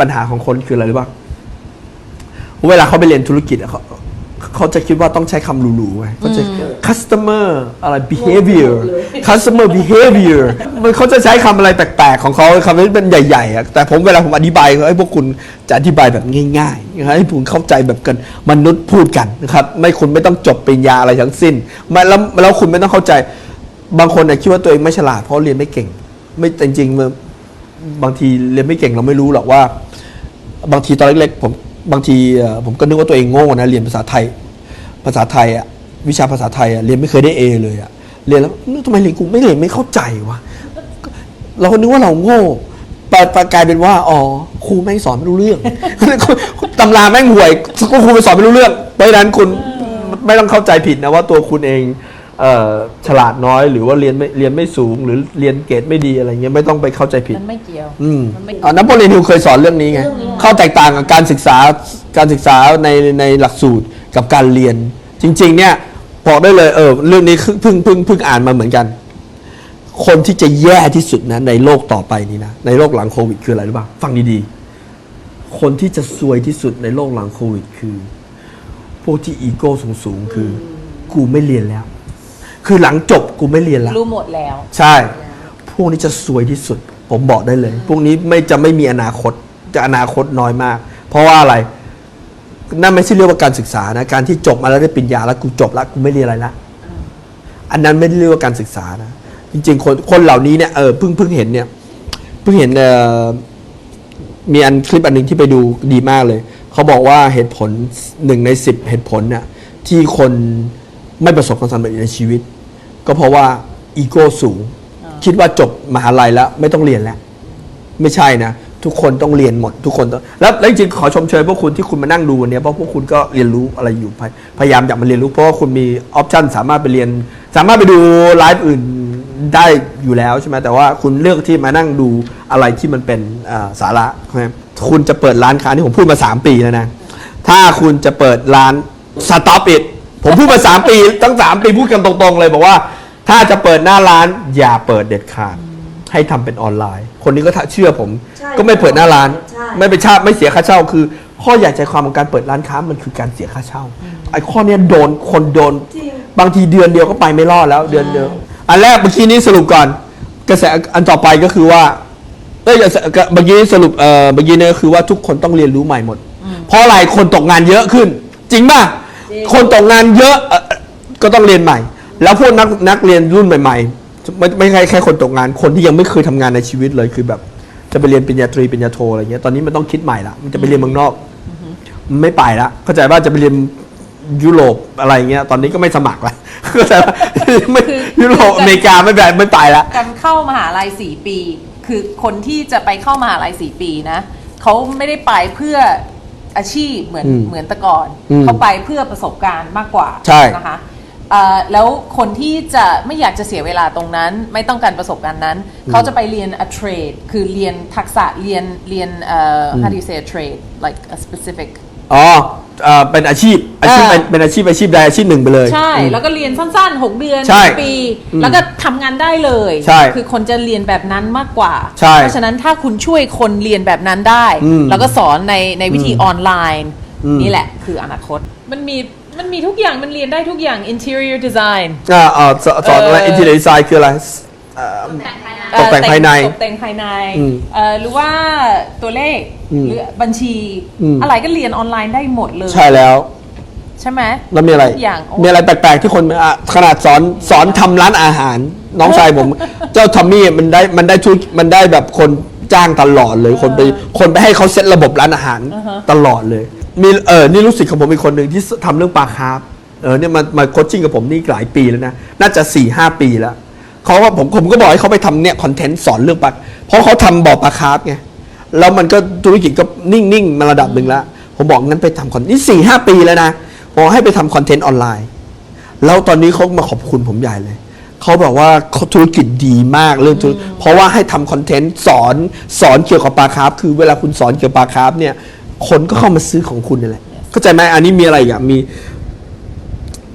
ปัญหาของคนคืออะไรรู้ป่ะเวลาเขาไปเรียนธุรกิจอะเขาเขาจะคิดว่าต้องใช้คำหรูๆไงเขาจะ customer อะไร behavior customer behavior มันเขาจะใช้คำอะไรแปลกๆ ของเขาคำนี้เป็นใหญ่ๆอะแต่ผมเวลาผมอธิบายให้พวกคุณจะอธิบายแบบง่ายๆนะครับให้คุณเข้าใจแบบกันมนุษย์พูดกันนะครับ ไม่คุณไม่ต้องจบปริญญาอะไรทั้งสิ้นไม่แล้วแล้วคุณไม่ต้องเข้าใจ บางคนเนี่ยคิดว่าตัวเองไม่ฉลาดเพราะเรียนไม่เก่ง ไม่แต่จริงๆมัน บางทีเรียนไม่เก่งเราไม่รู้หรอกว่า บางทีตอนเล็กๆผมบางทีผมก็นึกว่าตัวเองโง่นะเรียนภาษาไทย ภาษาไทยอะวิชาภาษาไทยอะเรียนไม่เคยได้เอเลยอะเรียนแล้วนึกทำไมเรียนกูไม่เรียนไม่เข้าใจวะเราก็นึกว่าเราโง่ปลกลายเป็นว่าอ๋อครูแม่งสอนไม่รู้เรื่องตำราแม่งห่วยก็ครูไปสอนไม่รู้เรื่องเพราะฉะนั้นคุณไม่ต้องเข้าใจผิดนะว่าตัวคุณเอง ฉลาดน้อย หรือว่าเรียนไม่เรียนไม่สูง หรือเรียนเกรดไม่ดีอะไรเงี้ยไม่ต้องไปเข้าใจผิดมันไม่เกี่ยวอืมมันไม่อ่านโปเลียนฮิลเคยสอนเรื่องนี้ไง เรื่องนี้ ข้อแตกต่างกับการศึกษาการศึกษาในในหลักสูตรกับการเรียน จริง ๆ เนี่ยบอกได้เลยเออเรื่องนี้คือเพิ่งเพิ่งเพิ่งอ่านมาเหมือนกัน คนที่จะแย่ที่สุดนะในโลกต่อไปนี้นะในโลกหลังโควิดคืออะไรรู้ป่ะฟังดีๆ คนที่จะซวยที่สุดในโลกหลังโควิดคือ พวกที่อีโก้สูงๆคือ กูไม่เรียนแล้ว คือหลังจบกูไม่เรียนแล้วรู้หมดแล้ว ใช่ พวกนี้จะซวยที่สุด ผมบอกได้เลย พวกนี้ไม่จะไม่มีอนาคต จะอนาคตน้อยมาก เพราะว่าอะไร นั่นไม่ใช่เรียกว่าการศึกษานะ การที่จบมาแล้วได้ปริญญาแล้วกูจบแล้วกูไม่เรียนอะไรละ อันนั้นไม่ได้เรียกว่าการศึกษานะ จริง ๆ คนคนเหล่านี้เนี่ย เออ เพิ่งเพิ่งเห็นเนี่ย เพิ่งเห็นเอ่อมีอันคลิปอันหนึ่งที่ไปดูดีมากเลย เขาบอกว่าเหตุผลหนึ่งในสิบเหตุผลเนี่ยที่คนไม่ประสบความสำเร็จในชีวิต ก็เพราะว่าอีโก้สูง คิดว่าจบมหาลัยแล้ว ไม่ต้องเรียนแล้ว ไม่ใช่นะ ทุกคนต้องเรียนหมดทุกคนต้องแล้วแล้วจริงๆขอชมเชยพวกคุณที่คุณมานั่งดูวันนี้เพราะพวกคุณก็เรียนรู้อะไรอยู่พยพยายามอยากมาเรียนรู้เพราะว่าคุณมีออปชันสามารถไปเรียน สามารถไปดูไลฟ์อื่นได้อยู่แล้วใช่ไหมแต่ว่าคุณเลือกที่มานั่งดูอะไรที่มันเป็นอ่าสาระใช่ไหมคุณจะเปิดร้านค้าที่ผมพูดมา 3 ปีแล้วนะ ถ้าคุณจะเปิดร้านสต็อปอิดผมพูดมา 3 ปี ตั้ง 3 ปีพูดกันตรงๆเลยบอกว่า ถ้าจะเปิดหน้าร้านอย่าเปิดเด็ดขาด ให้ทำเป็นออนไลน์ คนนี้ก็เชื่อผม ใช่ก็ไม่เปิดหน้าร้าน ใช่ ไม่ไปเช่าไม่เสียค่าเช่าคือ ข้อใหญ่ใจความของการเปิดร้านค้ามันคือการเสียค่าเช่าไอ้ข้อเนี้ยโดนคนโดน จริง บางทีเดือนเดียวก็ไปไม่รอดแล้วเดือนเดียวอันแรกเมื่อกี้นี้สรุปก่อน กระแสอันต่อไปก็คือว่าเอ้ยกระแสเมื่อกี้สรุปเอ่อเมื่อกี้เนี่ยก็คือว่าทุกคนต้องเรียนรู้ใหม่หมด เพราะอะไรคนตกงานเยอะขึ้น จริงป่ะ จริง คนตกงานเยอะเอ่อก็ต้องเรียนใหม่ แล้วพวกนักนักเรียนรุ่นใหม่ๆ ไม่ไม่ใช่แค่คนตกงาน คนที่ยังไม่เคยทำงานในชีวิตเลยคือแบบ จะไปเรียนปริญญาตรีปริญญาโทอะไรเงี้ยตอนนี้มันต้องคิดใหม่ละมันจะไปเรียนเมืองนอกมันไม่ไปละเข้าใจว่าจะไปเรียนยุโรปอะไรเงี้ยตอนนี้ก็ไม่สมัครละเข้าใจปะไม่คือยุโรปอเมริกาไม่แบบไม่ไปละ การเข้ามหาลัยสี่ปี คือคนที่จะไปเข้ามหาลัยสี่ปีนะเขาไม่ได้ไปเพื่ออาชีพเหมือนอืมเหมือนแต่ก่อนอืมเขาไปเพื่อประสบการณ์มากกว่าใช่ นะคะ เอ่อแล้วคนที่จะไม่อยากจะเสียเวลาตรงนั้น ไม่ต้องการประสบการณ์นั้น เขาจะไปเรียน a trade คือเรียนทักษะเรียนเรียนเอ่อ how do you say a trade like a specific อ๋อเอ่อเป็นอาชีพอาชีพเออเป็นเป็นอาชีพอาชีพใดอาชีพหนึ่งไปเลย ใช่อืมแล้วก็เรียนสั้นๆ 6 เดือนใช่ปีอืมแล้วก็ทำงานได้เลย ใช่คือคนจะเรียนแบบนั้นมากกว่า ใช่เพราะฉะนั้นถ้าคุณช่วยคนเรียนแบบนั้นได้ อืมแล้วก็สอนในในวิธีอืมออนไลน์ อืม นี่แหละคืออนาคต มันมี มันมีทุกอย่างมันเรียนได้ทุกอย่าง interior design อ่าอ่าสสอนอะไรเอ่ออินเทอร์เน็ตไซด์คืออะไรเอ่อ ตกแต่งภายในตกแต่งภายในอืมเอ่อหรือว่าตัวเลขอืมหรือบัญชีอืม อะไรก็เรียนออนไลน์ได้หมดเลยใช่แล้ว ใช่ไหมแล้วมีอะไร ทุกอย่างโอ้ มีอะไรแปลกๆที่คนอะขนาดสอนสอนทำร้านอาหาร น้องชายผม เจ้าทอมมี่มันได้มันได้ชุดมันได้แบบคนจ้างตลอดเลย คนไปคนไปให้เขาเซตระบบร้านอาหารตลอดเลย มีเออนี่รู้สึกของผมมีคนหนึ่งที่ทำเรื่องปลาคาร์ฟเออเนี่ยมามาโคชชิ่งกับผมนี่หลายปีแล้วนะ น่าจะ4ี่ห้าปีแล้วเขาว่าผมผมก็บอกให้เขาไปทำเนี่ยคอนเทนต์สอนเรื่องปลาเพราะเขาทำบ่อปลาคาร์ฟไงแล้วมันก็ธุรกิจก็นิ่งๆ มาระดับหนึ่งแล้ว ผมบอกงั้นไปทำคอนนี่สี่ห้าปีแล้วนะบอกให้ไปทำคอนเทนต์ออนไลน์ แล้วตอนนี้เขามาขอบคุณผมใหญ่เลย เขาบอกว่าเขาธุรกิจดีมากเรื่องธุรเพราะว่าให้ทำคอนเทนต์สอนสอนเกี่ยวกับปลาคาร์ฟคือเวลาคุณสอนเกี่ยวกับปลาคาร์ฟเนี่ย คนก็เข้ามาซื้อของคุณนี่แหละ เข้าใจไหมอันนี้มีอะไรอีกอะมี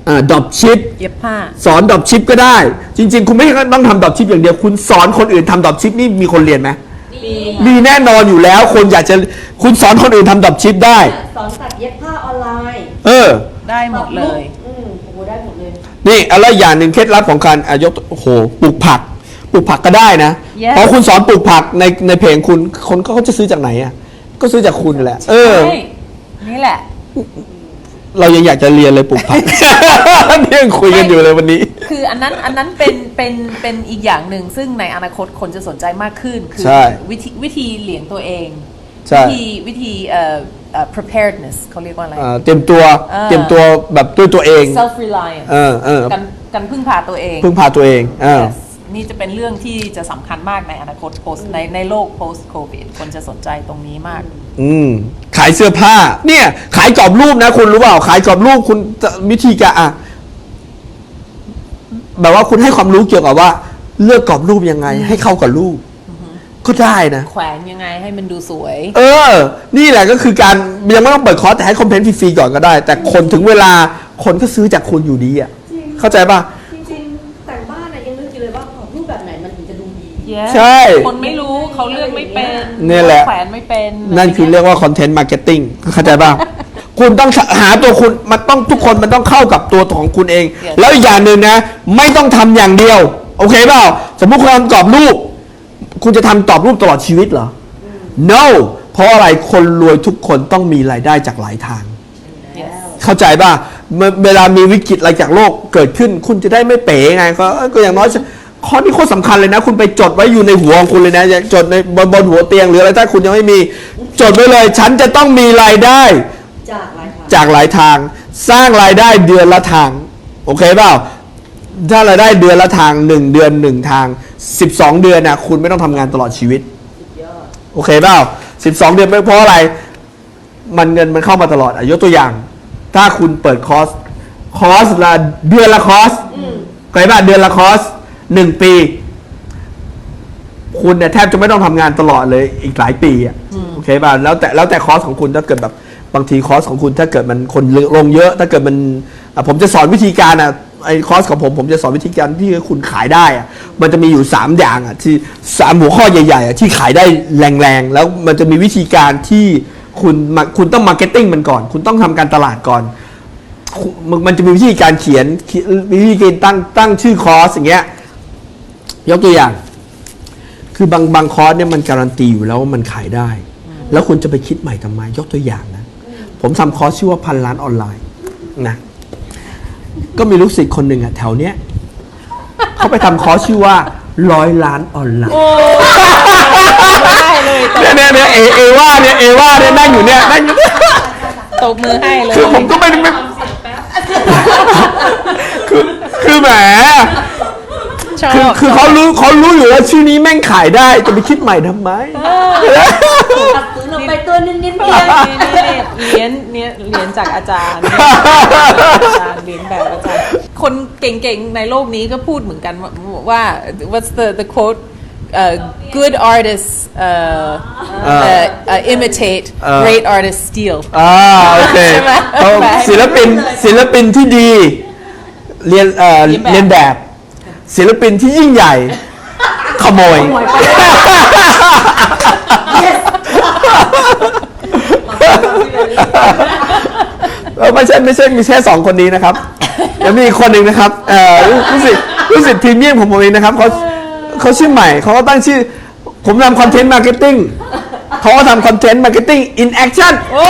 อ่าดรอปชิปเย็บผ้า สอนดรอปชิปก็ได้ จริง ๆ คุณไม่ต้องทำดรอปชิปอย่างเดียว คุณสอนคนอื่นทำดรอปชิปนี่มีคนเรียนไหมนี่มีแน่นอนอยู่แล้ว คนอยากจะคุณสอนคนอื่นทำดรอปชิปได้ สอนตัดเย็บผ้าออนไลน์ เออ ได้หมดเลย อืมโอ้โหได้หมดเลย นี่อะไรอย่างหนึ่งเคล็ดลับของการอายกโอ้โหปลูกผัก ปลูกผักก็ได้นะ Yes เพราะคุณสอนปลูกผักในในเพจคุณคนก็เขาจะซื้อจากไหนอะ ก็ซื้อจากคุณแหละ เออใช่นี่แหละ เรายังอยากจะเรียนเลยปลูกผักนี่ยังคุยกันอยู่เลยวันนี้ คืออันนั้นอันนั้นเป็นเป็นเป็นอีกอย่างหนึ่งซึ่งในอนาคตคนจะสนใจมากขึ้น คืใช่ วิธีวิธีเลี้ยงตัวเอง ใช่ วิธีวิธีเอ่อเอ่อ preparedness เขาเรียกว่าอะไร อ่าเตรียมตัวเออ เตรียมตัวแบบด้วยตัวเอง self reliance เออเออ กันกันพึ่งพาตัวเอง พึ่งพาตัวเองเออ Yes นี่จะเป็นเรื่องที่จะสำคัญมากในอนาคต post ในในโลก post covid คนจะสนใจตรงนี้มาก อืมขายเสื้อผ้า เนี่ย ขายกรอบรูปนะคุณรู้เปล่า ขายกรอบรูปคุณจะวิธีการอะแบบว่าคุณให้ความรู้เกี่ยวกับว่า เลือกกรอบรูปยังไง ให้เข้ากับรูปก็ได้นะ แขวนยังไงให้มันดูสวย เออ นี่แหละก็คือการยังไม่ต้องเปิดคอร์สแต่ให้คอมเพนต์ฟรีๆก่อนก็ได้ แต่คนถึงเวลาคนก็ซื้อจากคุณอยู่ดีอะจริงเข้าใจป่ะ จะดูดี Yes ใช่ คนไม่รู้เขาเลือกไม่เป็นเนี่ยแหละ แขวนไม่เป็นนั่นคือเรียกว่าคอนเทนต์มาร์เก็ตติ้งเข้าใจป่ะ คุณต้องหาตัวคุณมันต้องทุกคนมันต้องเข้ากับตัวของคุณเอง Yes แล้วอีกอย่างหนึ่งนะ ไม่ต้องทำอย่างเดียว โอเคเปล่าสมมุติคุณทำกรอบรูป คุณจะทำกรอบรูปตลอดชีวิตเหรอ no เพราะอะไรคนรวยทุกคนต้องมีรายได้จากหลายทาง Yes เข้าใจป่ะเมื่อเวลามีวิกฤตอะไรจากโลกเกิดขึ้น คุณจะได้ไม่เป๋ไงก็เอ้ยก็อย่างน้อย ข้อนี้โคตรสำคัญเลยนะ คุณไปจดไว้อยู่ในหัวของคุณเลยนะอย่าจดในบนบนหัวเตียงหรืออะไรถ้าคุณยังไม่มี จดไว้เลย ฉันจะต้องมีรายได้ จากหลายทางจากหลายทาง สร้างรายได้เดือนละทาง โอเคเปล่าถ้ารายได้เดือนละทางหนึ่งเดือนหนึ่งทาง 12 เดือนนะคุณไม่ต้องทำงานตลอดชีวิตโอเคเปล่า12 เดือนไม่เพราะอะไร มันเงินมันเข้ามาตลอดอะยกตัวอย่าง ถ้าคุณเปิดคอร์ส คอร์สละเดือนละคอร์สเคยป่ะเดือนละคอร์ส หนึ่งปี คุณเนี่ยแทบจะไม่ต้องทำงานตลอดเลยอีกหลายปีอะโอเคป่ะแล้วแต่แล้วแต่คอร์สของคุณถ้าเกิดแบบบางทีคอร์สของคุณถ้าเกิดมันคนลงเยอะ ถ้าเกิดมันอะผมจะสอนวิธีการอะไอ้คอร์สของผมผมจะสอนวิธีการที่คุณขายได้อะมันจะมีอยู่สามอย่างอะที่สามหัวข้อใหญ่ๆอะที่ขายได้แรงๆ แล้วมันจะมีวิธีการที่คุณมาคุณต้องมาร์เก็ตติ้งมันก่อน คุณต้องทำการตลาดก่อน มันมันจะมีวิธีการเขียนเขียนวิธีการตั้งตั้งชื่อคอร์สอย่างเงี้ย ยกตัวอย่าง คือบางบางคอร์สเนี่ยมันการันตีอยู่แล้วว่ามันขายได้ แล้วคุณจะไปคิดใหม่ทำไม ยกตัวอย่างนะ ผมทำคอร์สชื่อว่าพันล้านออนไลน์นะก็มีลูกศิษย์คนหนึ่งอะแถวเนี้ยเขาไปทำคอร์สชื่อว่าร้อยล้านออนไลน์ได้เลยตบเนี่ยเนี่ยเนี่ยเอเอว่าเนี่ยเอว่าเนี่ยนั่งอยู่เนี่ยนั่งอยู่เนี่ยตบมือให้เลยคือผมก็ไม่ได้ไม่คือคือแหม ชอคือบคือเขารู้เขารู้อยู่แล้วชื่อนี้แม่งขายได้จะไปคิดใหม่ทำไมตัดซื้อลงไปตัวนิดๆเพียงเรียนเนี่ยเรียนจากอาจารย์เนี่ยอาจารย์เรียนแบบอาจารย์ คนเก่งๆ ในโลกนี้ก็พูดเหมือนกันว่าว่า what's the the quote uh, good artists uh, uh, uh, imitate เออ great artists steal อ่าโอเคใช่ไหมเอาแบบศิลปินศิลปินที่ดี เรียนเอ่อเรีเรียยนนแบแบบบ ศิลปินที่ยิ่งใหญ่ ขโมยเออไม่ใช่ไม่ใช่มีแค่สองคนนี้นะครับ ยังมีอีกคนหนึ่งนะครับเอ่อรู้สึกรู้สึกพรีเมียมของผมเองนะครับเขาเขาชื่อใหม่เขาก็ตั้งชื่อ ผมทำคอนเทนต์มาร์เก็ตติ้งเขาก็ทำคอนเทนต์มาร์เก็ตติ้งอินแอคชั่น โอ้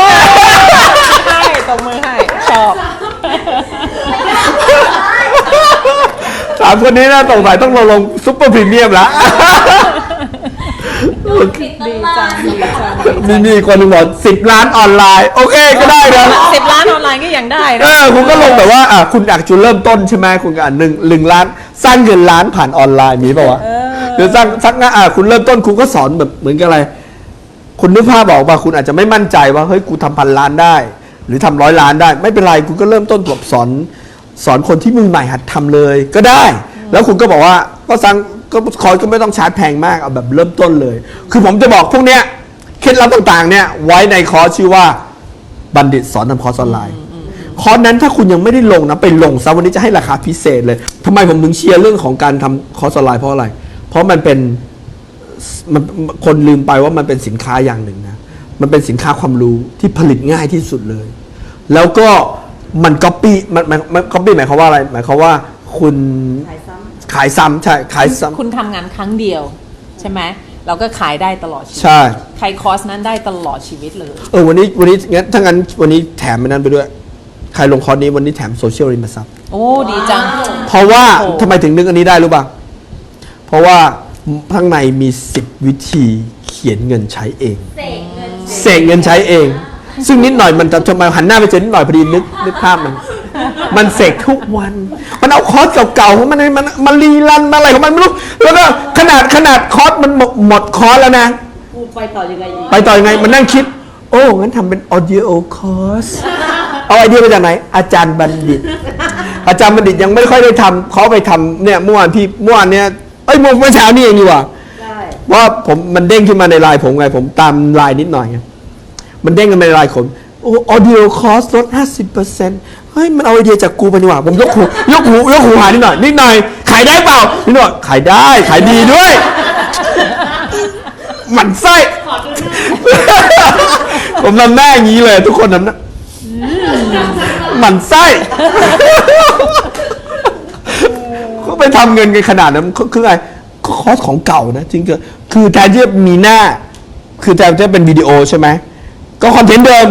ให้ตบมือให้ ชอบ สามคนนี้น่าสงสัยต้องลงลงซุปเปอร์พรีเมียมละดีจังดีจังมีมีคนหนึ่งบอกสิบล้านออนไลน์ โอเคก็ได้นะสิบล้านออนไลน์ก็ยังได้เอนะ อคุณก็ลงแบบว่าอะคุณอยากจุดเริ่มต้นใช่ไหมคุณก็อะหนึ่งหนึ่งล้าน สร้างเงินล้านผ่านออนไลน์มีป่าวะหรือสร้างสักงานอะคุณเริ่มต้นคุณก็สอนแบบเหมือนกับอะไร คุณนึกภาพบอกว่าคุณอาจจะไม่มั่นใจว่าเฮ้ยกูทำพันล้านได้ หรือทำร้อยล้านได้ ไม่เป็นไรคุณก็เริ่มต้นแบบสอน สอนคนที่มือใหม่หัดทำเลยก็ได้ แล้วคุณก็บอกว่าก็สั่งก็คอร์สก็ไม่ต้องชาร์จแพงมากเอาแบบเริ่มต้นเลย คือผมจะบอกพวกเนี้ยเคล็ดลับต่างๆเนี่ยไว้ในคอร์สชื่อว่าบัณฑิตสอนทำคอร์สออนไลน์คอร์สนั้นถ้าคุณยังไม่ได้ลงนะไปลงซะวันนี้จะให้ราคาพิเศษเลยทำไมผมถึงเชียร์เรื่องของการทำคอร์สออนไลน์เพราะอะไร เพราะมันเป็นมันคนลืมไปว่ามันเป็นสินค้าอย่างหนึ่งนะมันเป็นสินค้าความรู้ที่ผลิตง่ายที่สุดเลย แล้วก็ มันก๊อปปี้มันมันมันก๊อปปี้หมายความว่าอะไร หมายความว่าคุณขายซ้ขายซ้ำใช่ขายซ้คุณทำงานครั้งเดียว ใช่ไหมเราก็ขายได้ตลอดชีำวิตใช่ใครคอร์สนั้นได้ตลอดชีวิตเลย เออวันนี้วันนี้งั้นถ้างั้นวันนี้แถมไปนั้นไปด้วย ใครลงคอร์สนี้วันนี้แถมโซเชียลริมทรัพย์โอ้ดีจัง เพราะว่าโอ้ทำไมถึงนึกอันนี้ได้รู้ป่ะ เพราะว่าข้างในมี 10 วิธีเขียนเงินใช้เองำเสกเงินเสกเงินใช้เอง ซึ่งนิดหน่อยมันจะทำไมหันหน้าไปเจอนิดหน่อยพอดีนึกนึกภาพมัน มันเสกทุกวัน มันเอาคอร์สเก่าๆของมันมันมันรีรันมาอะไรของมันไม่รู้แล้วก็ขนาดขนาดคอร์สมันหมดหมดคอร์สแล้วนะ กูไปต่อยังไงดีไปต่อยังไงมันนั่งคิด โอ้งั้นทำเป็น audio course เอาไอเดียมาจากไหน อาจารย์บัณฑิต อาจารย์บัณฑิตยังไม่ค่อยได้ทำเขาไปทำเนี่ยเมื่อวานพี่เมื่อวานเนี่ยเอ้ยเมื่อเช้านี่เองดีกว่าได้ว่าผมมันเด้งขึ้นมาในไลน์ผมไงผมตามไลน์นิดหน่อยไง มันเด้งกันมาในไลน์ผมโอ้ออดิโอคอสลด 50%เฮ้ย มันเอาไอเดียจากกูไปนี่หว่าผมยกหูยกหูยกหูหานิดหน่อยนิดหน่อยขายได้เปล่านิดหน่อยขายได้ขายดีด้วย หมันไส้ ผมทำหน้าอย่างนี้เลย ทุกคนทำหน้าหมันไส้เขาไปทำเงินกันขนาดนั้นคือคือไงก็คอสของเก่านะจริงๆคือแทนที่จะมีหน้า คือแทนที่จะเป็นวิดีโอใช่ไหม ก็คอนเทนต์เดิม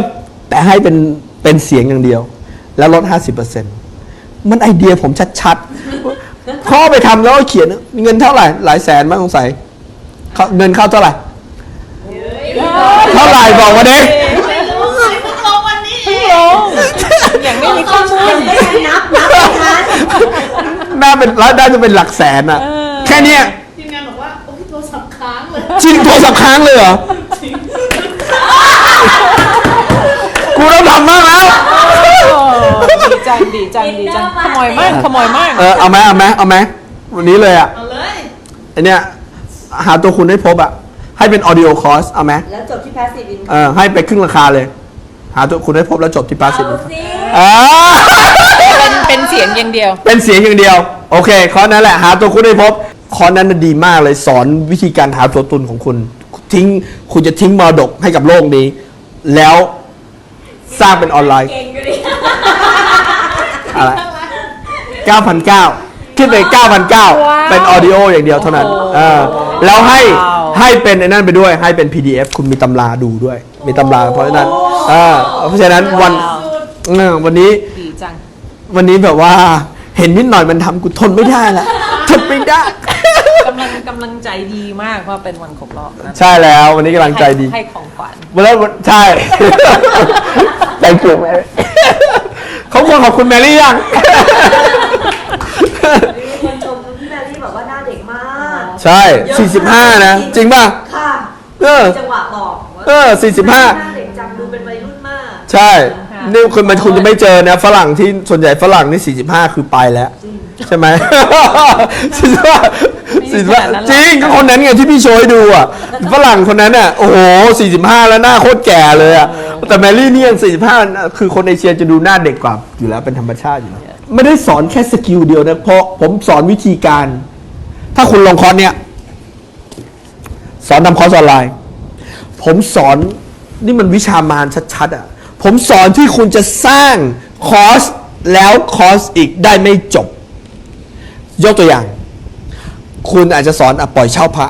แต่ให้เป็นเป็นเสียงอย่างเดียว แล้วลด 50%มันไอเดียผมชัดๆเขาเอาไปทำแล้วก็เขียนเงินเท่าไหร่ หลายแสนมากสงสัยเขาเงินเข้าเท่าไหร่ เท่าไหร่บอกมาดิไม่รู้เลยเพิ่งลงวันนี้เองลงอย่างไม่มีข้อมูลไม่ทันนับนับไม่ทันน่าเป็นแล้วน่าจะเป็นหลักแสนอะแค่เนี้ยทีมงานบอกว่าโอ้ยโทรศัพท์ค้างเลยจริงโทรศัพท์ค้างเลยเหรอ กูต้องทำมากแล้ว ดีจังดีจังดีจังขโมยมากขโมยมาก เออเอาไหมเอาไหมเอาไหมวันนี้เลยอะเอาเลยไอเนี้ยหาตัวคุณให้พบอะ ให้เป็น audio course เอาไหมแล้วจบที่ passive income เออให้ไปครึ่งราคาเลย หาตัวคุณให้พบแล้วจบที่ passive เอา income สิอ่าเป็นเป็นเสียงอย่างเดียว เป็นเสียงอย่างเดียว โอเคคอร์สนั้นแหละ หาตัวคุณให้พบคอร์สนั้นน่ะดีมากเลยสอนวิธีการหาตัวตนของคุณ ทิ้งคุณจะทิ้งมรดกให้กับโลกนี้ แล้ว สร้างเป็นออนไลน์ เก่งอยู่ดิอะไร 9,900 ขึ้นไป 9,900 เป็นออดิโออย่างเดียวเท่านั้นเออแล้วให้ว้าวให้เป็นไอ้นั่นไปด้วย ให้เป็น PDF คุณมีตำราดูด้วย มีตำรา เพราะฉะนั้นเออเพราะฉะนั้นวันเออวันนี้ ดีจัง วันนี้แบบว่าเห็นนิดหน่อยมันทำกูทนไม่ได้ละทนไม่ได้ กำลังกำลังใจดีมากเพราะเป็นวันครบรอบนะใช่แล้ววันนี้กำลังใจดีให้ของขวัญวันแล้ววันใช่ thank you Mary เขาควรขอบคุณแมรี่ยัง มีคนชมพี่แมรี่บอกว่าหน้าเด็กมาก ใช่ 45 นะ จริงป่ะ ค่ะ เออ จังหวะบอกว่าเออหน้า45เด็กจังดูเป็นวัยรุ่นมาก ใช่ นี่คุณมันคุณจะไม่เจอนะ ฝรั่งที่ส่วนใหญ่ฝรั่งนี่ 45 คือไปแล้ว ใช่ไหม 45 45จริงก็คนนั้นไงที่พี่โชว์ให้ดูอะฝรั่งคนนั้นอะโอ้โห45แล้วหน้าโคตรแก่เลยอะแต่แมรี่นี่ยัง45คือคนเอเชียจะดูหน้าเด็กกว่าอยู่แล้วเป็นธรรมชาติอยู่แล้วไม่ได้สอนแค่สกิลเดียวนะเพราะผมสอนวิธีการ ถ้าคุณลงคอร์สเนี่ยสอนทำคอร์สออนไลน์ ผมสอนนี่มันวิชามารชัดๆอะผมสอนที่คุณจะสร้างคอร์สแล้วคอร์สอีกได้ไม่จบ ยกตัวอย่าง คุณอาจจะสอนอะปล่อยเช่าพระ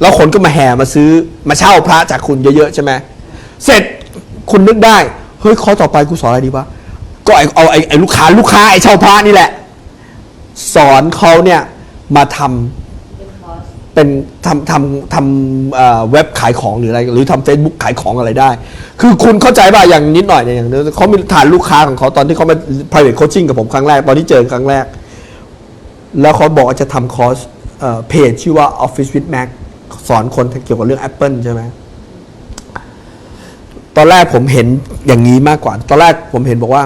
แล้วคนก็มาแห่มาซื้อมาเช่าพระจากคุณเยอะๆใช่ไหมเสร็จคุณนึกได้เฮ้ยคอต่อไปกูสอนอะไรดีวะก็ไอเอาไอไอลูกค้าลูกค้าไอเช่าพระนี่แหละ สอนเขาเนี่ยมาทำเป็นทำทำทำเอ่อเว็บขายของหรืออะไร หรือทำ Facebook ขายของอะไรได้ คือคุณเข้าใจป่ะอย่างนิดหน่อยเนี่ยอย่างเขามีฐานลูกค้าของเขาตอนที่เขามา private coaching กับผมครั้งแรก ตอนที่เจอครั้งแรก แล้วเขาบอกว่าจะทำคอร์สเอ่อเพจชื่อว่า Office with Mac สอนคนเกี่ยวกับเรื่อง Apple ใช่ไหมตอนแรกผมเห็นอย่างนี้มากกว่า ตอนแรกผมเห็นบอกว่า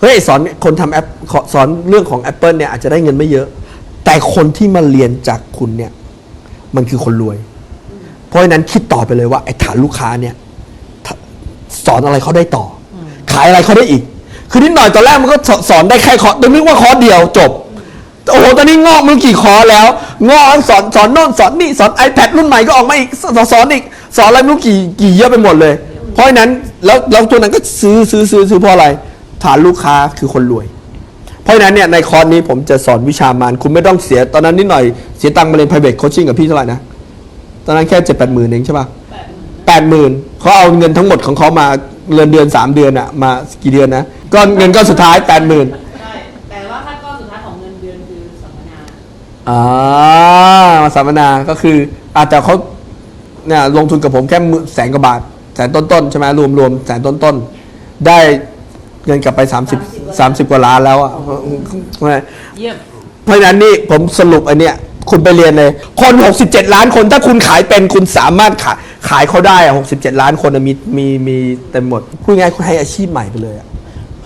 เฮ้ยสอนคนทำแอปสอนเรื่องของ Apple เนี่ยอาจจะได้เงินไม่เยอะ แต่คนที่มาเรียนจากคุณเนี่ย มันคือคนรวย เพราะฉะนั้นคิดต่อไปเลยว่าไอ้ฐานลูกค้าเนี่ยถ้าสอนอะไรเขาได้ต่ออขายอะไรเขาได้อีก คือนิดหน่อยตอนแรกมันก็สสอนได้แค่คอร์สนึกว่าคอร์สเดียวจบ โอ้โห ตอนนี้งอกมันกี่คอแล้ว งอกสอนสอนโน่นสอนนี่สอน iPad รุ่นใหม่ก็ออกมาอีกสอนสอนอีกสอนอะไรไม่รู้กี่กี่เยอะไปหมดเลย เพราะฉะนั้นแล้วแล้วตัวนั้นก็ซื้อซื้อซื้อซื้อเพราะอะไร ฐานลูกค้าคือคนรวย เพราะฉะนั้นเนี่ยในคอร์สนี้ผมจะสอนวิชามานคุณไม่ต้องเสียตอนนั้นนิดหน่อยเสียตังค์มาเรียน private coaching กับพี่เท่าไหร่นะ ตอนนั้นแค่เจ็ดแปดหมื่นเองใช่ป่ะแปดหมื่นเขาเอาเงินทั้งหมดของเขามาเดือนเดือนสามเดือนอะมากี่เดือนนะก็เงินก็สุดท้ายแปดหมื่น อ่ามาสัมมนาก็คืออาจจะเขาเนี่ยลงทุนกับผมแค่หมื่นแสนกว่าบาท แสนต้นๆใช่ไหมรวมรวมแสนต้นๆ ได้เงินกลับไป 30 30 กว่าล้านแล้วอะเยี่ยมเพราะฉะนั้นนี่ผมสรุปอันเนี้ยคุณไปเรียนเลย คน 67 ล้านคนถ้าคุณขายเป็นคุณสามารถขายขายเขาได้อะ67 ล้านคนอะมีมีมีเต็มหมดพูดง่ายๆคุณให้อาชีพใหม่ไปเลยอะ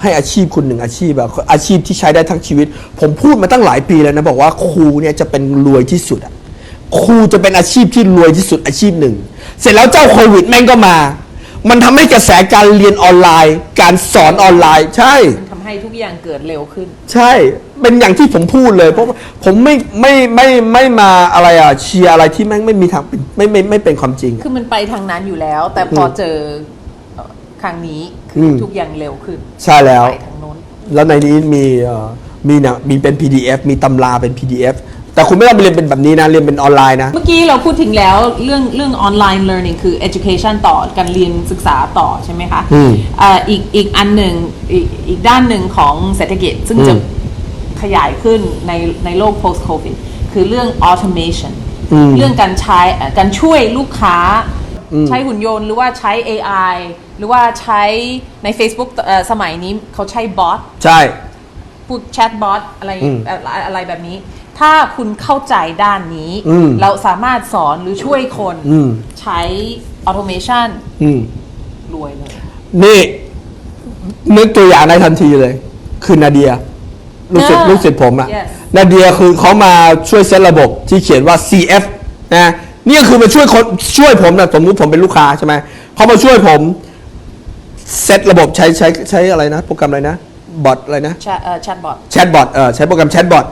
ให้อาชีพคุณหนึ่งอาชีพแบบอาชีพที่ใช้ได้ทั้งชีวิต ผมพูดมาตั้งหลายปีแล้วนะบอกว่าครูเนี่ยจะเป็นรวยที่สุดอะครูจะเป็นอาชีพที่รวยที่สุดอาชีพหนึ่ง เสร็จแล้วเจ้าโควิดแม่งก็มา มันทำให้กระแสการเรียนออนไลน์ การสอนออนไลน์ ใช่มันทำให้ทุกอย่างเกิดเร็วขึ้น ใช่เป็นอย่างที่ผมพูดเลย เพราะว่าผมไม่ไม่ไม่ไม่มาอะไรอะเชียร์อะไรที่แม่งไม่มีทางเป็นไม่ไม่ไม่เป็นความจริง คือมันไปทางนั้นอยู่แล้ว แต่พอเจอเอ่อ ครั้งนี้คืออม ทุกอย่างเร็วขึ้นใช่แล้ว ไปทางโน้น แล้วในนี้มีเอ่อมีเนี่ยมีเป็น PDF มีตำราเป็น PDF แต่คุณไม่ต้องไปเรียนเป็นแบบนี้นะ เรียนเป็นออนไลน์นะ เมื่อกี้เราพูดถึงแล้วเรื่องเรื่อง online learning คือ education ต่อการเรียนศึกษาต่อใช่ไหมคะอืมเอ่ออีกอีกอันหนึ่งอีกอีกด้านหนึ่งของเศรษฐกิจ ซึ่งจะอืมขยายขึ้นในในโลก post covid คือเรื่อง automation อืมเรื่องการใช้เอ่อการช่วยลูกค้าอืมใช้หุ่นยนต์หรือว่าใช้ AI หรือว่าใช้ใน Facebook เอ่อสมัยนี้เขาใช้บอทใช่ พูดแชทบอทอะไรอืมอะไรอะไรแบบนี้ ถ้าคุณเข้าใจด้านนี้ อืมเราสามารถสอนหรือช่วยคนอืม ใช้ออโตเมชันอืม รวยเลย นี่นึกตัวอย่างได้ทันทีเลย คือนาเดียลูกศิษย์อ่าลูกศิษย์ผมอะ Yes นาเดียคือเขามาช่วยเซตระบบที่เขียนว่า CF นะนี่ก็คือมาช่วยคนช่วยผมนะสมมุติผมเป็นลูกค้าใช่ไหมเขามาช่วยผม เซตระบบใช้ใช้ใช้อะไรนะ โปรแกรมอะไรนะบอทอะไรนะแชทเอ่อแชทบอทแชทบอทเออใช้โปรแกรมแชทบอท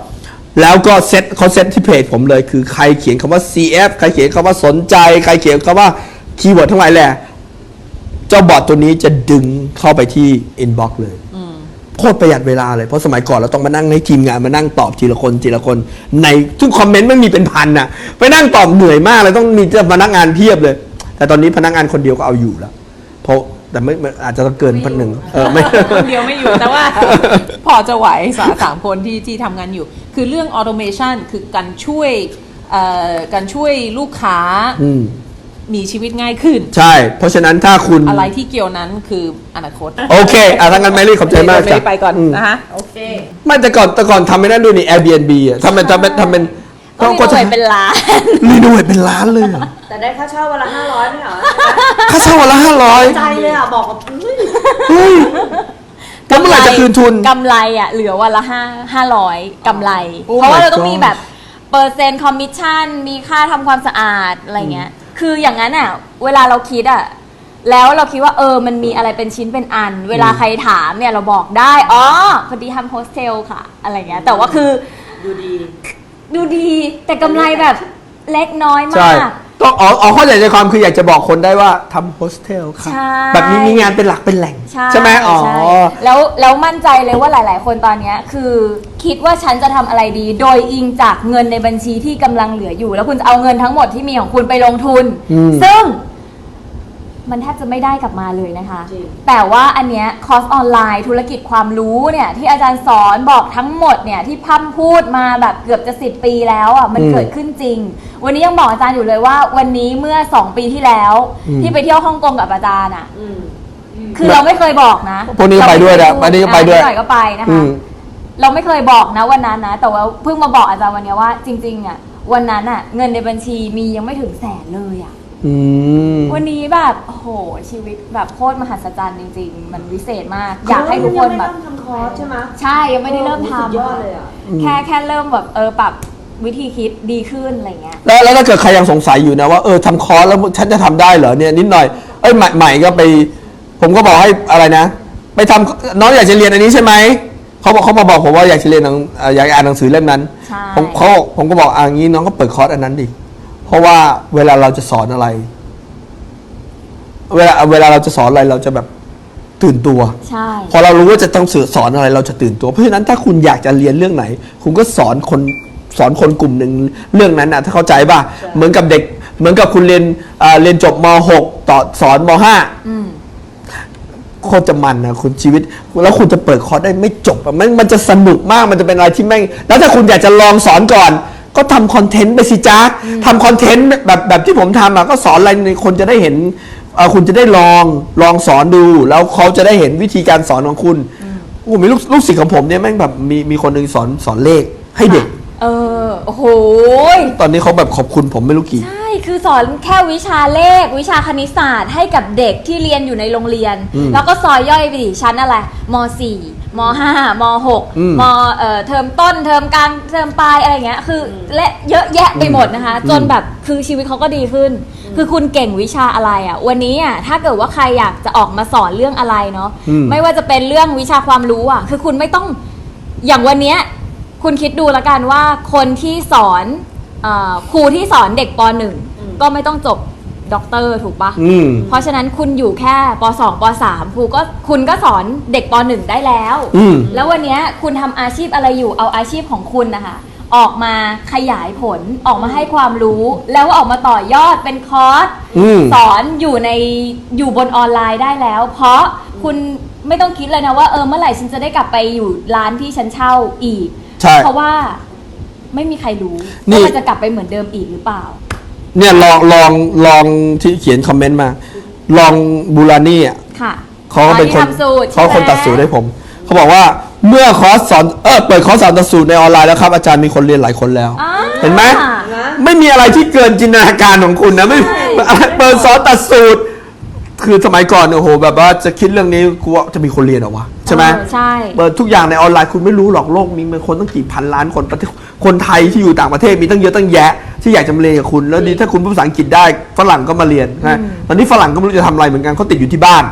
แล้วก็เซตเขาเซตที่เพจผมเลยคือใครเขียนคำว่า CF ใครเขียนคำว่าสนใจ ใครเขียนคำว่าคีย์เวิร์ดทั้งหลายแหละ เจ้าบอทตัวนี้จะดึงเข้าไปที่ inbox เลยโคตรประหยัดเวลาเลยเพราะสมัยก่อนเราต้องมานั่งให้ทีมงานมานั่งตอบทีละคนทีละคน ในซึ่งคอมเมนต์ไม่มีเป็นพันน่ะ ไปนั่งตอบเหนื่อยมากเลยต้องมีเจ้าพนักงานเพียบเลย แต่ตอนนี้พนักงานคนเดียวก็เอาอยู่แล้วเพราะ แต่ไม่ไม่อาจจะต้องเกินพันหนึ่งเออไม่ คนเดียวไม่อยู่ แต่ว่า พอจะไหวสาสามคนที่ที่ทำงานอยู่ คือเรื่องออโตเมชันคือการช่วยเอ่อการช่วยลูกค้าอืมมีชีวิตง่ายขึ้น ใช่ เพราะฉะนั้นถ้าคุณ อะไรที่เกี่ยวนั้นคืออนาคตโอเคอะทั้างนั้นแมรี่ขอบใจมากเดี๋ยวจ้ะไม่ไปก่อนมนะคะ โอเค ไม่แต่ก่อนแต่ก่อนทำไม่ได้ด้วยนี่ Airbnb อะทำเป็นทำเป็นทำเป็น ก็มีหน่วยเป็นล้านรีโนเวทเป็นล้านเลยเหรอแต่ได้ค่าเช่าวันละห้าร้อยไม่เหรอค่าเช่าวันละห้าร้อยใจเลยอะบอกกับเฮ้ยเฮ้ยแล้วเมื่อไหร่จะคืนทุนกำไรอะเหลือวันละห้าห้าร้อยกำไร Oh เพราะว่า my เราต้อง God มีแบบเปอร์เซ็นต์คอมมิชชั่นมีค่าทำความสะอาดอะไรเงี้ย คืออย่างนั้นอะเวลาเราคิดอะแล้วเราคิดว่าเออ มันมีอะไรเป็นชิ้นเป็นอัน เวลาใครถามเนี่ยเราบอกได้ อ๋อ พอดีทำโฮสเทลค่ะ อะไรเงี้ย แต่ว่าคือ ดูดี ดูดีแต่กำไรแบบเล็กน้อยใช่มากต้องอ๋ออ๋อเข้าใจในความคืออยากจะบอกคนได้ว่าทำโฮสเทลค่ะใช่ แบบนี้มีงานเป็นหลักเป็นแหล่งใช่ไหมอ๋อ ใช่แล้วแล้วมั่นใจเลยว่าหลาย ๆ คนตอนเนี้ยคือคิดว่าฉันจะทำอะไรดี โดยอิงจากเงินในบัญชีที่กำลังเหลืออยู่ แล้วคุณจะเอาเงินทั้งหมดที่มีของคุณไปลงทุน อืม ซึ่ง มันแทบจะไม่ได้กลับมาเลยนะคะ จริง แต่ว่าอันเนี้ยคอร์สออนไลน์ธุรกิจความรู้เนี่ยที่อาจารย์สอนบอกทั้งหมดเนี่ยที่พั่มพูดมาแบบเกือบจะสิบปีแล้วอะมันอืมเกิดขึ้นจริง วันนี้ยังบอกอาจารย์อยู่เลยว่า วันนี้เมื่อสองปีที่แล้ว อืม ที่ไปเที่ยวฮ่องกงกับอาจารย์อะอืม คือเราไม่เคยบอกนะพวกนี้ก็ไปด้วยนะอันนี้ก็ไปด้วย อะนิหน่อยก็ไปนะอืคะมเราไม่เคยบอกนะวันนั้นนะ แต่ว่าเพิ่งมาบอกอาจารย์วันเนี้ยว่าจริงๆอะวันนั้นอะเงินในบัญชีมียังไม่ถึงแสนเลยอะ อืม วันนี้แบบโอ้โหชีวิตแบบโคตรมหัศจรรย์จริง ๆ มันวิเศษมาก อยากให้ทุกคนแบบ ยังไม่เริ่มทำคอร์สใช่ไหม ใช่ยังไม่ได้เริ่มสุดทำยอดเลยอะแค่แค่เริ่มแบบเออปรับวิธีคิดดีขึ้นอะไรเงี้ย แล้วแล้วถ้าเกิดใครยังสงสัยอยู่นะว่าเออทำคอร์สแล้วฉันจะทำได้เหรอเนี่ยนิดหน่อยเอ้ยใหม่ใหม่ก็ไป ผมก็บอกให้อะไรนะ ไปทำน้องอยากจะเรียนอันนี้ใช่ไหมเขาบอกเขามาบอกผมว่าอยากจะเรียนหนังเอ่ออยากอ่านหนังสือเล่มนั้น ใช่ ผมเขาผมก็บอกอ่างี้น้องก็เปิดคอร์สอันนั้นดิ เพราะว่าเวลาเราจะสอนอะไร เวลาเวลาเราจะสอนอะไรเราจะแบบตื่นตัว ใช่ พอเรารู้ว่าจะต้องสื่อสอนอะไรเราจะตื่นตัว เพราะฉะนั้นถ้าคุณอยากจะเรียนเรื่องไหน คุณก็สอนคนสอนคนกลุ่มหนึ่งเรื่องนั้นนะถ้าเข้าใจป่ะเหมือนกับเด็ก เหมือนกับคุณเรียนอ่าเรียนจบม .6 ต่อสอนม .5 โคตรจะมันนะคุณชีวิต แล้วคุณจะเปิดคอร์สได้ไม่จบอะมันมันจะสนุกมากมันจะเป็นอะไรที่แม่ง แล้วถ้าคุณอยากจะลองสอนก่อน ก็ทำคอนเทนต์ไปสิจ้าทำคอนเทนต์แบบแบบที่ผมทำอะก็สอนอะไรในคนจะได้เห็นเอ่อคุณจะได้ลองลองสอนดู แล้วเขาจะได้เห็นวิธีการสอนของคุณโอ้มีลูกลูกศิษย์ของผมเนี่ยแม่งแบบมีมีคนหนึ่งสอนสอนเลขให้เด็ก เออโอ้โหตอนนี้เขาแบบขอบคุณผมไม่รู้กี่ ใช่ คือสอนแค่วิชาเลข วิชาคณิตศาสตร์ให้กับเด็กที่เรียนอยู่ในโรงเรียน อืมแล้วก็ซอยย่อยไปดิชั้นอะไรม .4 ม .5 ม อืม .6 มเอ่อเทอมต้นเทอมกลางเทอมปลายอะไรเงี้ยคือและเยอะแยะไปหมดนะคะ จนแบบคือชีวิตเขาก็ดีขึ้น คือคุณเก่งวิชาอะไรอะ วันนี้อะถ้าเกิดว่าใครอยากจะออกมาสอนเรื่องอะไรเนาะอืม ไม่ว่าจะเป็นเรื่องวิชาความรู้อะ คือคุณไม่ต้อง อย่างวันเนี้ย คุณคิดดูแล้วกันว่าคนที่สอนเออครูที่สอนเด็กป .1 ก็ไม่ต้องจบด็อกเตอร์ถูกปะอืม เพราะฉะนั้นคุณอยู่แค่ป .2 ป .3 ครูก็คุณก็สอนเด็กป .1 ได้แล้ว อืม แล้ววันเนี้ยคุณทำอาชีพอะไรอยู่เอาอาชีพของคุณนะคะออกมาขยายผลออกมาให้ความรู้ แล้วออกมาต่อยอดเป็นคอร์ส อืม สอนอยู่ในอยู่บนออนไลน์ได้แล้ว เพราะคุณไม่ต้องคิดเลยนะว่าเออเมื่อไหร่ฉันจะได้กลับไปอยู่ร้านที่ฉันเช่าอีก ใช่ เพราะว่าไม่มีใครรู้นี่ ว่ามันจะกลับไปเหมือนเดิมอีกหรือเปล่า เนี่ยลองลองลองที่เขียนคอมเมนต์มา ลองบูรานี่อะค่ะเขาก็เป็นคนอ๋อที่ทำสูตรเขาคนใช่ไหมตัดสูตรให้ผม เขาบอกว่าเมื่อคอร์สสอนเออเปิดคอร์สสอนตัดสูตรในออนไลน์แล้วครับ อาจารย์มีคนเรียนหลายคนแล้ว อ่า เห็นไหม นะ ไม่มีอะไรที่เกินจินตนาการของคุณนะไม่เปิดสอนตัดสูตร คือสมัยก่อนโอ้โหแบบว่าจะคิดเรื่องนี้กูว่าจะมีคนเรียนเหรอวะใช่ไหมเออใช่ เปิดทุกอย่างในออนไลน์คุณไม่รู้หรอกโลกมีมันคนตั้งกี่พันล้านคนประเทศคนไทยที่อยู่ต่างประเทศมีตั้งเยอะตั้งแยะ ที่อยากจะมาเรียนกับคุณ แล้วดีถ้าคุณพูดภาษาอังกฤษได้ฝรั่งก็มาเรียนนะตอนนี้ฝรั่งก็ไม่รู้จะทำอะไรเหมือนกันเขาติดอยู่ที่บ้าน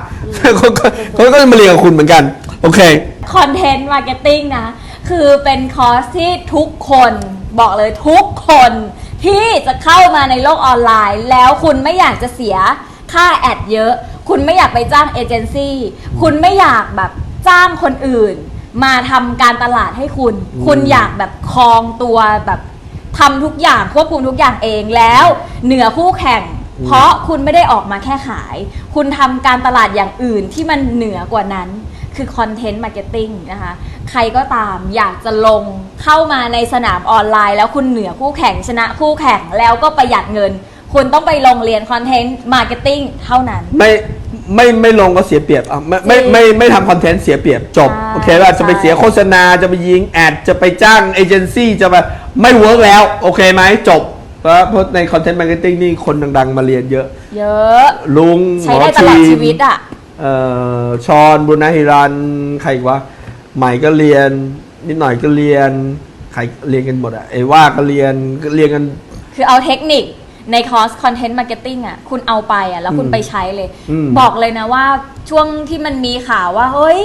เขาก็เขาก็จะมาเรียนกับคุณเหมือนกัน โอเค คอนเทนต์มาร์เก็ตติ้งนะ คือเป็นคอร์สที่ทุกคนบอกเลยทุกคนที่จะเข้ามาในโลกออนไลน์ แล้วคุณไม่อยากจะเสีย ค่าแอดเยอะ คุณไม่อยากไปจ้างเอเจนซี่ คุณไม่อยากแบบจ้างคนอื่น มาทำการตลาดให้คุณคุณอยากแบบครองตัวแบบทำทุกอย่างควบคุมทุกอย่างเองแล้ว เหนือคู่แข่ง เพราะคุณไม่ได้ออกมาแค่ขาย คุณทำการตลาดอย่างอื่นที่มันเหนือกว่านั้น คือคอนเทนต์มาร์เก็ตติ้งนะคะ ใครก็ตามอยากจะลงเข้ามาในสนามออนไลน์ แล้วคุณเหนือคู่แข่งชนะคู่แข่งแล้วก็ประหยัดเงิน คุณต้องไปลงเรียนคอนเทนต์มาร์เก็ตติ้งเท่านั้น ไม่ไม่ไม่ลงก็เสียเปรียบอะไม่ไม่จริงไม่ไม่ทำคอนเทนต์เสียเปรียบจบใช่โอเคว่าจะไปเสียโฆษณาจะไปยิงแอดจะไปจ้างเอเจนซี่จะไปไม่เวิร์กแล้ว โอเคไหมจบเพราะเพราะในคอนเทนต์มาร์เก็ตติ้งนี่คนดัง ๆ มาเรียนเยอะ เยอะลุงหมใช้อได้ตลอดทีชีวิตอะ เอ่อชอนบุญนาฮิรัน ใครอีกวะใหม่ก็เรียน นิดหน่อยก็เรียน ใครเรียนกันหมดอะไอ้ว่าก็เรียนก็เรียนกัน คือเอาเทคนิค ในคอร์สคอนเทนต์มาร์เก็ตติ้งอะคุณเอาไปอะแล้วคุณอืมไปใช้เลย อืม บอกเลยนะว่าช่วงที่มันมีข่าวว่า เฮ้ย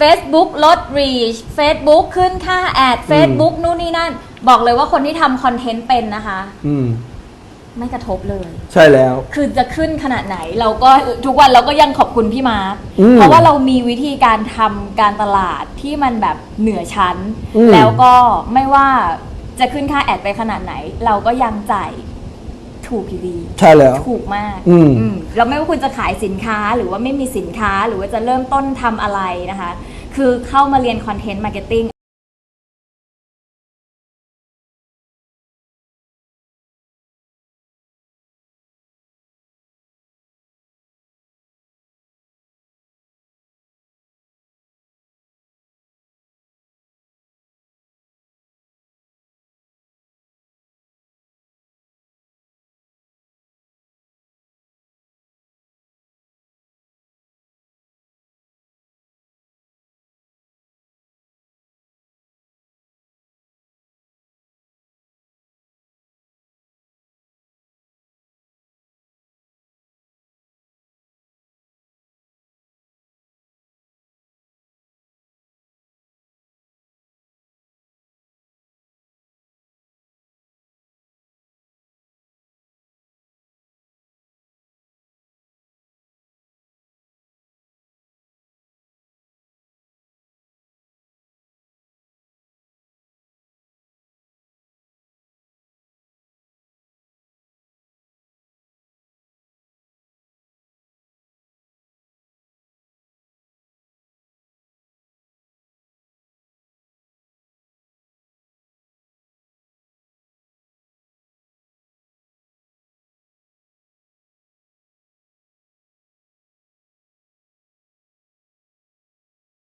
Facebook ลด reach Facebook ขึ้นค่าแอด Facebook นู่นนี่นั่น บอกเลยว่าคนที่ทำคอนเทนต์เป็นนะคะ อืม ไม่กระทบเลย ใช่แล้ว คือจะขึ้นขนาดไหนเราก็ทุกวันเราก็ยังขอบคุณพี่มาร์คอืมเพราะว่าเรามีวิธีการทำการตลาดที่มันแบบเหนือชั้น อืมแล้วก็ไม่ว่าจะขึ้นค่าแอดไปขนาดไหน เราก็ยังจ่าย ถูกอยู่ดีใช่แล้ว ถูกมากอืมอืมเราไม่ว่าคุณจะขายสินค้าหรือว่าไม่มีสินค้าหรือว่าจะเริ่มต้นทำอะไรนะคะ คือเข้ามาเรียนคอนเทนต์มาร์เก็ตติ้ง